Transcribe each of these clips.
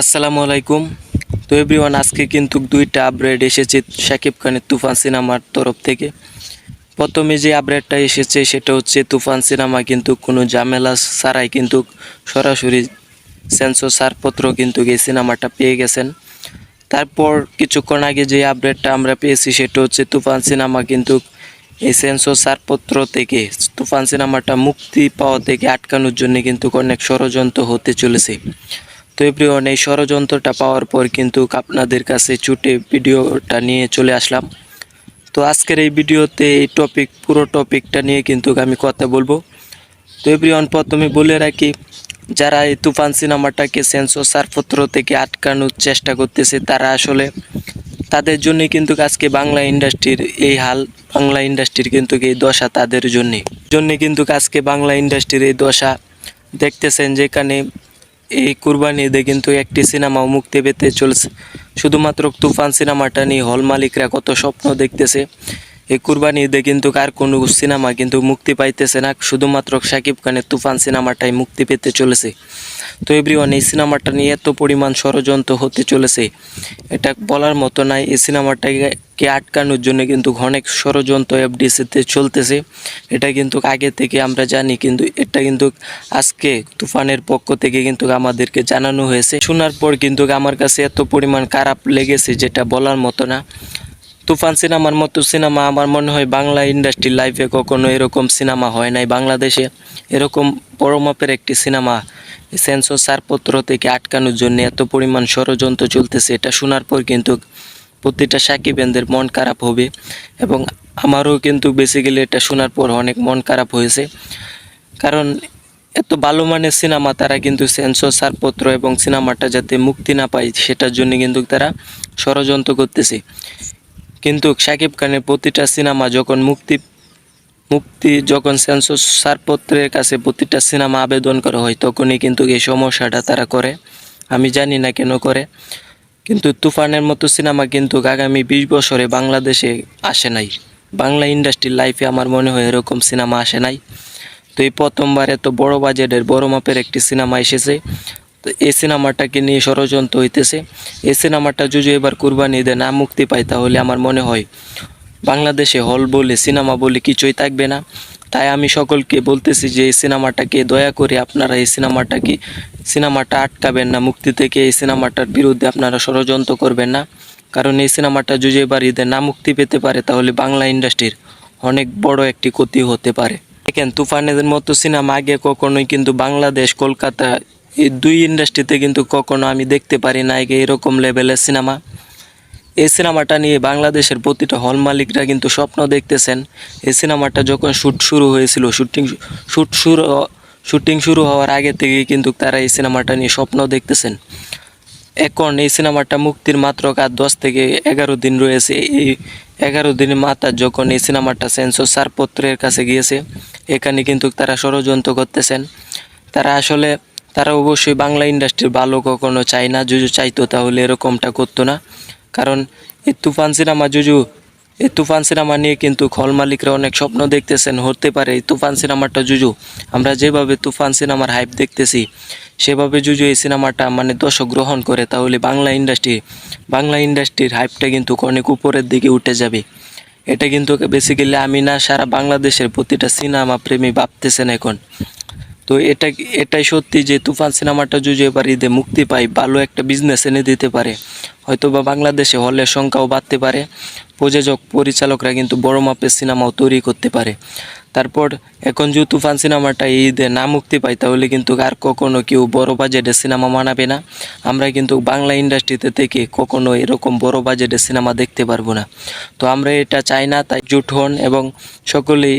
আসসালামু আলাইকুম। তো এভরিওয়ান আজকে কিন্তু দুইটা আপগ্রেড এসেছে শাকিব খানের তুফান সিনেমার তরফ থেকে। প্রথমে যে আপগ্রেডটা এসেছে সেটা হচ্ছে তুফান সিনেমা কিন্তু কোনো ঝামেলা ছাড়াই কিন্তু সরাসরি সেন্সর ছাড়পত্র কিন্তু এই সিনেমাটা পেয়ে গেছেন। তারপর কিছুক্ষণ আগে যে আপডেটটা আমরা পেয়েছি সেটা হচ্ছে তুফান সিনেমা কিন্তু এই সেন্সর ছাড়পত্র থেকে, তুফান সিনেমাটা মুক্তি পাওয়া থেকে আটকানোর জন্য কিন্তু অনেক ষড়যন্ত্র হতে চলেছে। তো এভরিওয়ান এই ষড়যন্ত্রটা পাওয়ার পর কিন্তু আপনাদের কাছে ছুটে ভিডিওটা নিয়ে চলে আসলাম। তো আজকের এই ভিডিওতে এই টপিক পুরো টপিকটা নিয়ে কিন্তু আমি কথা বলব। তো এভরিওয়ান প্রথমে বলে রাখি, যারা এই তুফান সিনেমাটাকে সেন্সর সারপত্র থেকে আটকানোর চেষ্টা করতেছে, তারা আসলে তাদের জন্য কিন্তু আজকে বাংলা ইন্ডাস্ট্রির এই হাল, বাংলা ইন্ডাস্ট্রির কিন্তু এই দশা তাদের জন্যে জন্যে কিন্তু আজকে বাংলা ইন্ডাস্ট্রির এই দশা দেখতেছেন যেখানে এই কুরবানি ঈদে কিন্তু একটি সিনেমাও মুক্তি পেতে চলছে। শুধুমাত্র তুফান সিনেমাটা নিয়ে হল মালিকরা কত স্বপ্ন দেখতেছে। এই কুরবানি ঈদে কিন্তু আর কোনো সিনেমা কিন্তু মুক্তি পাইতেছে না। শুধুমাত্র শাকিব খানের তুফান সিনেমাটাই মুক্তি পেতে চলেছে। তো এভরিওয়ান এই সিনেমাটা নিয়ে এত পরিমাণ ষড়যন্ত্র হতে চলেছে। এটা বলার মতো নাই, এই সিনেমাটাকে আটকানোর জন্য কিন্তু অনেক ষড়যন্ত্র এফডিসিতে চলতেছে। এটা কিন্তু আগে থেকে আমরা জানি, কিন্তু এটা কিন্তু আজকে তুফানের পক্ষ থেকে কিন্তু আমাদেরকে জানানো হয়েছে। শোনার পর কিন্তু আমার কাছে এত পরিমাণ খারাপ লেগেছে যেটা বলার মতো না। তুফান সিনেমার মতো সিনেমা আমার মনে হয় বাংলা ইন্ডাস্ট্রি লাইফে কখনো এরকম সিনেমা হয় নাই বাংলাদেশে। এরকম বড় মাপের একটি সিনেমা, সেন্সর ছাড়পত্র থেকে আটকানোর জন্য এত পরিমাণ ষড়যন্ত্র চলতেছে, এটা শোনার পর কিন্তু প্রতিটা সাকিবেনদের মন খারাপ হবে এবং আমারও কিন্তু বেসিক্যালি এটা শোনার পর অনেক মন খারাপ হয়েছে। কারণ এত ভালো মানের সিনেমা, তারা কিন্তু সেন্সর ছাড়পত্র এবং সিনেমাটা যাতে মুক্তি না পায়, সেটার জন্য কিন্তু তারা ষড়যন্ত্র করতেছে। কিন্তু শাকিব খানের প্রতিটা সিনেমা যখন মুক্তি মুক্তি যখন সেন্সর ছাড়পত্রের কাছে প্রতিটা সিনেমা আবেদন করা হয়, তখনই কিন্তু এই সমস্যাটা তারা করে। আমি জানি না কেন করে। কিন্তু তুফানের মতো সিনেমা কিন্তু আগামী বিশ বছরে বাংলাদেশে আসে নাই। বাংলা ইন্ডাস্ট্রির লাইফে আমার মনে হয় এরকম সিনেমা আসে নাই। তো এই প্রথমবার এত বড় বাজেটের বড় মাপের একটি সিনেমা এসেছে। তো এই সিনেমাটাকে নিয়ে ষড়যন্ত্র হইতেছে। এই সিনেমাটা যদি এবার কুরবানি ঈদে না মুক্তি পায় তাহলে আমার মনে হয় বাংলাদেশে হল বলে, সিনেমা বলে কিছুই থাকবে না। তাই আমি সকলকে বলতেছি যে, এই সিনেমাটাকে দয়া করে আপনারা এই সিনেমাটাকে, সিনেমাটা আটকাবেন না। মুক্তি থেকে এই সিনেমাটার বিরুদ্ধে আপনারা ষড়যন্ত্র করবেন না। কারণ এই সিনেমাটা যদি এবার ঈদে না মুক্তি পেতে পারে, তাহলে বাংলা ইন্ডাস্ট্রির অনেক বড় একটি ক্ষতি হতে পারে। দেখেন, তুফানের মতো সিনেমা আগে কখনোই কিন্তু বাংলাদেশ, কলকাতা এই দুই ইন্ডাস্ট্রিতে কিন্তু কখনো আমি দেখতে পারি না এরকম লেভেলের সিনেমা এই সিনেমাটা নিয়ে বাংলাদেশের প্রতিটা হল মালিকরা কিন্তু স্বপ্ন দেখতেছেন। এই সিনেমাটা যখন শ্যুট শুরু হয়েছিল শুটিং শ্যুট শুরু শুটিং শুরু হওয়ার আগে থেকেই কিন্তু তারা এই সিনেমাটা নিয়ে স্বপ্ন দেখতেছেন। এখন এই সিনেমাটা মুক্তির মাত্র কাজ দশ থেকে এগারো দিন রয়েছে। এই এগারো দিনের মাথা যখন এই সিনেমাটা সেন্সর সারপত্রের কাছে গিয়েছে, এখানে কিন্তু তারা ষড়যন্ত্র করতেছেন। তারা আসলে তারা অবশ্যই বাংলা ইন্ডাস্ট্রির ভালো কখনো চায় না জুজু চাইতো তাহলে এরকমটা করতো না। কারণ এই তুফান সিনেমা জুজু এই তুফান সিনেমা নিয়ে কিন্তু হল মালিকরা অনেক স্বপ্ন দেখতেছেন, হতে পারে। এই তুফান সিনেমাটা জুজু আমরা যেভাবে তুফান সিনেমার হাইপ দেখতেছি, সেভাবে জুজু এই সিনেমাটা মানে দর্শক গ্রহণ করে, তাহলে বাংলা ইন্ডাস্ট্রি, বাংলা ইন্ডাস্ট্রির হাইপটা কিন্তু অনেক উপরের দিকে উঠে যাবে। এটা কিন্তু বেসিক্যালি আমি না, সারা বাংলাদেশের প্রতিটা সিনেমা প্রেমী ভাবতেছেন এখন। তো এটা এটাই সত্যি যে তুফান সিনেমাটা যদি এবার ঈদে মুক্তি পায়, ভালো একটা বিজনেস এনে দিতে পারে। হয়তো বা বাংলাদেশে হলের সংখ্যাও বাড়তে পারে। প্রযোজক, পরিচালকরা কিন্তু বড় মাপের সিনেমাও তৈরি করতে পারে। তারপর এখন যদি তুফান সিনেমাটা ঈদে না মুক্তি পায়, তাহলে কিন্তু আর কখনো কেউ বড় বাজেটের সিনেমা মানাবে না। আমরা কিন্তু বাংলা ইন্ডাস্ট্রিতে থেকে কখনো এরকম বড় বাজেটের সিনেমা দেখতে পারব না। তো আমরা এটা চাই না, তাই জুট হন এবং সকলেই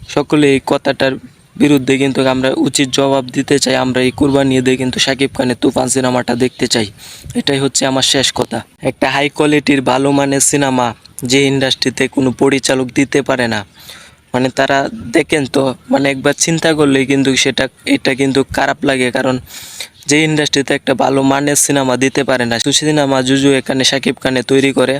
সকলে এই কথাটার বিরুদ্ধে কিন্তু আমরা উচিত জবাব দিতে চাই, আমরা এই কুরবানি দিয়ে কিন্তু সাকিব খানের তুফান সিনেমাটা দেখতে চাই। এটাই হচ্ছে আমার শেষ কথা। একটা হাই কোয়ালিটির ভালো মানের সিনেমা যে ইন্ডাস্ট্রিতে কোনো পরিচালক দিতে পারে না। মানে তারা দেখেন তো মানে একবার চিন্তা করলেই কিন্তু সেটা, এটা কিন্তু খারাপ লাগে। কারণ যে ইন্ডাস্ট্রিতে একটা ভালো মানের সিনেমা দিতে পারে না সিনেমা জুজু এখানে শাকিব খানে তৈরি করে,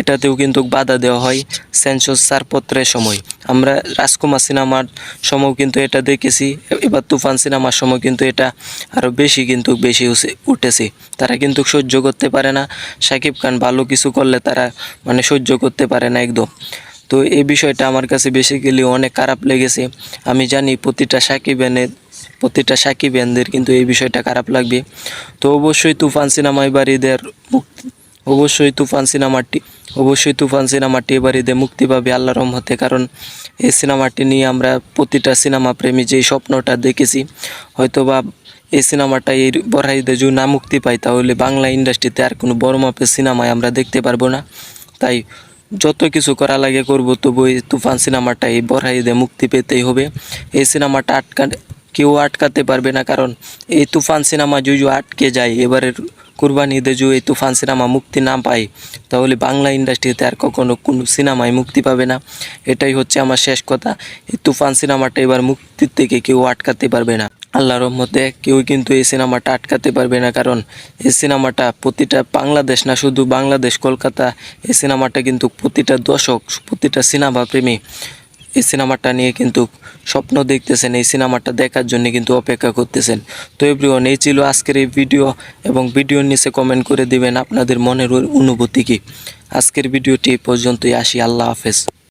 এটাতেও কিন্তু বাধা দেওয়া হয় সেন্সর ছাড়পত্রের সময়। আমরা রাজকুমার সিনেমার সময় কিন্তু এটা দেখেছি, এবার তুফান সিনেমার সময় কিন্তু এটা আরও বেশি কিন্তু বেশি উঠেছে। তারা কিন্তু সহ্য করতে পারে না শাকিব খান ভালো কিছু করলে তারা মানে সহ্য করতে পারে না একদম। তো এই বিষয়টা আমার কাছে বেসিক্যালি অনেক খারাপ লেগেছে। আমি জানি প্রতিটা সাকিবেনের প্রতিটা সাকিবেনদের কিন্তু এই বিষয়টা খারাপ লাগবে। তো অবশ্যই তুফান সিনেমা এবার ঈদের মুক্তি, অবশ্যই তুফান সিনেমাটি, অবশ্যই তুফান সিনেমাটি এবার ঈদে মুক্তি পাবে আল্লাহ রহমতে। কারণ এই সিনেমাটি নিয়ে আমরা প্রতিটা সিনেমা প্রেমী যেই স্বপ্নটা দেখেছি, হয়তোবা এই সিনেমাটা এই বড় ঈদে যদি না মুক্তি পাই তাহলে বাংলা ইন্ডাস্ট্রিতে আর কোনো বড় মাপের সিনেমায় আমরা দেখতে পারব না। তাই যত কিছু করা লাগে করব তবু এই তুফান সিনেমাটা এই বড় ঈদে মুক্তি পেতেই হবে। এই সিনেমাটা আটকা কেউ আটকাতে পারবে না, কারণ এই তুফান সিনেমা যদি আটকে যায়, এবারের কুরবানি ঈদে যদি এই তুফান সিনেমা মুক্তি না পায়, তাহলে বাংলা ইন্ডাস্ট্রিতে আর কখনো কোনো সিনেমায় মুক্তি পাবে না। এটাই হচ্ছে আমার শেষ কথা। এই তুফান সিনেমাটা এবার মুক্তির থেকে কেউ আটকাতে পারবে না। আল্লাহর রহমতে কেউ কিন্তু এই সিনেমাটা আটকাতে পারবে না, কারণ এই সিনেমাটা প্রতিটা বাংলাদেশ না, শুধু বাংলাদেশ, কলকাতা, এই সিনেমাটা কিন্তু প্রতিটা দর্শক, প্রতিটা সিনেমা প্রেমী এই সিনেমাটা নিয়ে কিন্তু স্বপ্ন দেখতেছেন, এই সিনেমাটা দেখার জন্য কিন্তু অপেক্ষা করতেছেন। তো এভরিওয়ান এই ছিল আজকের এই ভিডিও এবং ভিডিওর নিচে কমেন্ট করে দিবেন আপনাদের মনের অনুভূতি কি। আজকের ভিডিওটি পর্যন্তই, আসি, আল্লাহ হাফেজ।